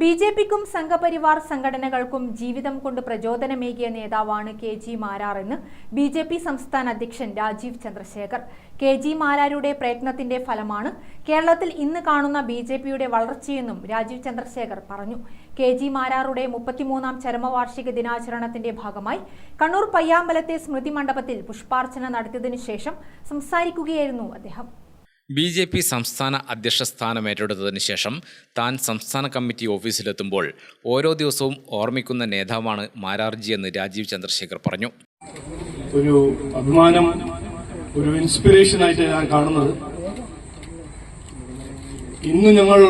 B J പിക്കും സംഘപരിവാർ സംഘടനകൾക്കും ജീവിതം കൊണ്ട് പ്രചോദനമേകിയ നേതാവാണ് കെ ജി മാരാർ എന്ന് ബി ജെ പി സംസ്ഥാന അധ്യക്ഷൻ രാജീവ് ചന്ദ്രശേഖർ. കെ ജി മാരാരുടെ പ്രയത്നത്തിന്റെ ഫലമാണ് കേരളത്തിൽ ഇന്ന് കാണുന്ന ബി ജെ പിയുടെ വളർച്ചയെന്നും രാജീവ് ചന്ദ്രശേഖർ പറഞ്ഞു. കെ ജി മാരാറുടെ മുപ്പത്തിമൂന്നാം ചരമവാർഷിക ദിനാചരണത്തിന്റെ ഭാഗമായി കണ്ണൂർ പയ്യാമ്പലത്തെ സ്മൃതി മണ്ഡപത്തിൽ പുഷ്പാർച്ചന നടത്തിയതിനു ശേഷം സംസാരിക്കുകയായിരുന്നു അദ്ദേഹം. ബി ജെ പി സംസ്ഥാന അധ്യക്ഷ സ്ഥാനം ഏറ്റെടുത്തതിന് ശേഷം താൻ സംസ്ഥാന കമ്മിറ്റി ഓഫീസിലെത്തുമ്പോൾ ഓരോ ദിവസവും ഓർമ്മിക്കുന്ന നേതാവാണ് മാരാർജി എന്ന് രാജീവ് ചന്ദ്രശേഖർ പറഞ്ഞു. ഒരു അഭിമാനം ഒരു ഇൻസ്പിറേഷൻ ആയിട്ട് ഞാൻ കാണുന്നത്. ഇന്ന് ഞങ്ങൾ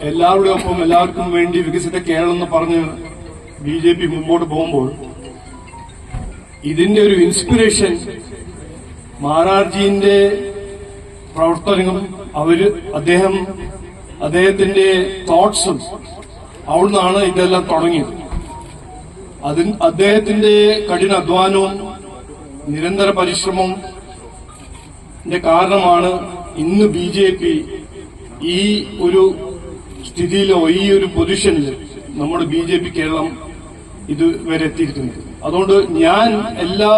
എല്ലാവരുടെ ഒപ്പം എല്ലാവർക്കും വേണ്ടി വികസിത കേരളം എന്ന് പറഞ്ഞ് ബി ജെ പി മുമ്പോട്ട് പോകുമ്പോൾ ഇതിന്റെ ഒരു ഇൻസ്പിറേഷൻ മാരാർജീന്റെ പ്രവർത്തനങ്ങളും അവർ അദ്ദേഹം അദ്ദേഹത്തിന്റെ തോട്ട്സും അവിടുന്നാണ് ഇതെല്ലാം തുടങ്ങിയത്. അതിന് അദ്ദേഹത്തിന്റെ കഠിന അധ്വാനവും നിരന്തര പരിശ്രമവും കാരണമാണ് ഇന്ന് ബി ജെ പി ഈ ഒരു സ്ഥിതിയിലോ ഈ ഒരു പൊസിഷനിൽ നമ്മുടെ ബി ജെ പി കേരളം ഇതുവരെ എത്തിയിരിക്കുന്നത് അതുകൊണ്ട് ഞാൻ എല്ലാ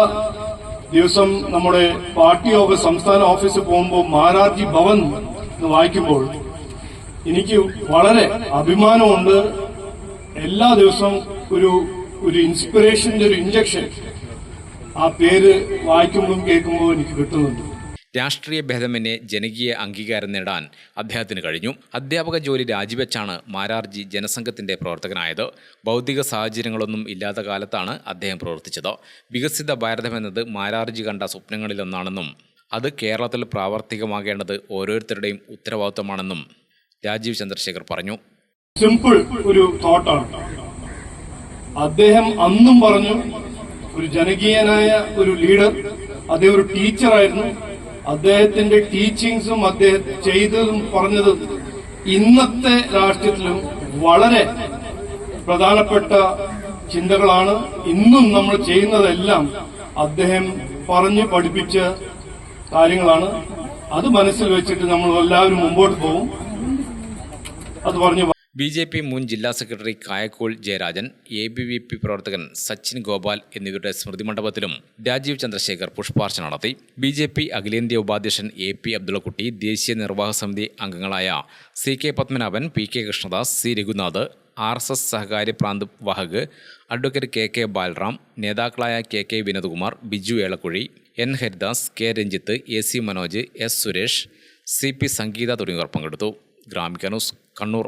ദിവസം നമ്മുടെ പാർട്ടി ഓഫീസ് സംസ്ഥാന ഓഫീസിൽ പോകുമ്പോൾ മാരാർജി ഭവൻ എന്ന് വായിക്കുമ്പോൾ എനിക്ക് വളരെ അഭിമാനമുണ്ട്. എല്ലാ ദിവസവും ഒരു ഒരു ഇൻസ്പിറേഷന്റെ ഒരു ഇഞ്ചക്ഷൻ ആ പേര് വായിക്കുമ്പോഴും കേൾക്കുമ്പോഴും എനിക്ക് കിട്ടുന്നുണ്ട്. രാഷ്ട്രീയ ഭേദമന്യേ ജനകീയ അംഗീകാരം നേടാൻ അദ്ദേഹത്തിന് കഴിഞ്ഞു. അധ്യാപക ജോലി രാജിവെച്ചാണ് മാരാർജി ജനസംഘത്തിന്റെ പ്രവർത്തകനായത്. ഭൗതിക സാഹചര്യങ്ങളൊന്നും ഇല്ലാത്ത കാലത്താണ് അദ്ദേഹം പ്രവർത്തിച്ചത്. വികസിത ഭാരതമെന്നത് മാരാർജി കണ്ട സ്വപ്നങ്ങളിലൊന്നാണെന്നും അത് കേരളത്തിൽ പ്രാവർത്തികമാകേണ്ടത് ഓരോരുത്തരുടെയും ഉത്തരവാദിത്തമാണെന്നും രാജീവ് ചന്ദ്രശേഖർ പറഞ്ഞു. സിമ്പിൾ ഒരു തോട്ടാണ് അദ്ദേഹം അന്നും പറഞ്ഞു ഒരു ജനകീയനായ ഒരു ലീഡർ അദ്ദേഹം ഒരു ടീച്ചറായിരുന്നു അദ്ദേഹത്തിന്റെ ടീച്ചിങ്സും അദ്ദേഹം ചെയ്തതും പറഞ്ഞതും ഇന്നത്തെ രാഷ്ട്രീയത്തിലും വളരെ പ്രധാനപ്പെട്ട ചിന്തകളാണ്. ഇന്നും നമ്മൾ ചെയ്യുന്നതെല്ലാം അദ്ദേഹം പറഞ്ഞു പഠിപ്പിച്ച കാര്യങ്ങളാണ്. അത് മനസ്സിൽ വെച്ചിട്ട് നമ്മൾ എല്ലാവരും മുമ്പോട്ട് പോകും. അത് പറഞ്ഞു ബി ജെ പി മുൻ ജില്ലാ secretary Kayakkol Jayarajan A B V P പ്രവർത്തകൻ സച്ചിൻ ഗോപാൽ എന്നിവരുടെ സ്മൃതി മണ്ഡപത്തിലും രാജീവ് ചന്ദ്രശേഖർ പുഷ്പാർച്ച നടത്തി. ബി ജെ പി അഖിലേന്ത്യാ ഉപാധ്യക്ഷൻ എ പി അബ്ദുള്ളക്കുട്ടി ദേശീയ നിർവാഹക സമിതി അംഗങ്ങളായ C K Padmanabhan P K Krishnadas C Raghunath R S S സഹകാരി പ്രാന്ത് വാഹക് അഡ്വക്കേറ്റ് കെ കെ ബാലറാം നേതാക്കളായ K K Vinodkumar Biju Elakkuzhi N Haridas K Ranjith A C Manoj S Suresh C P Sangeetha തുടങ്ങിയവർ പങ്കെടുത്തു. Gramika news Kannur.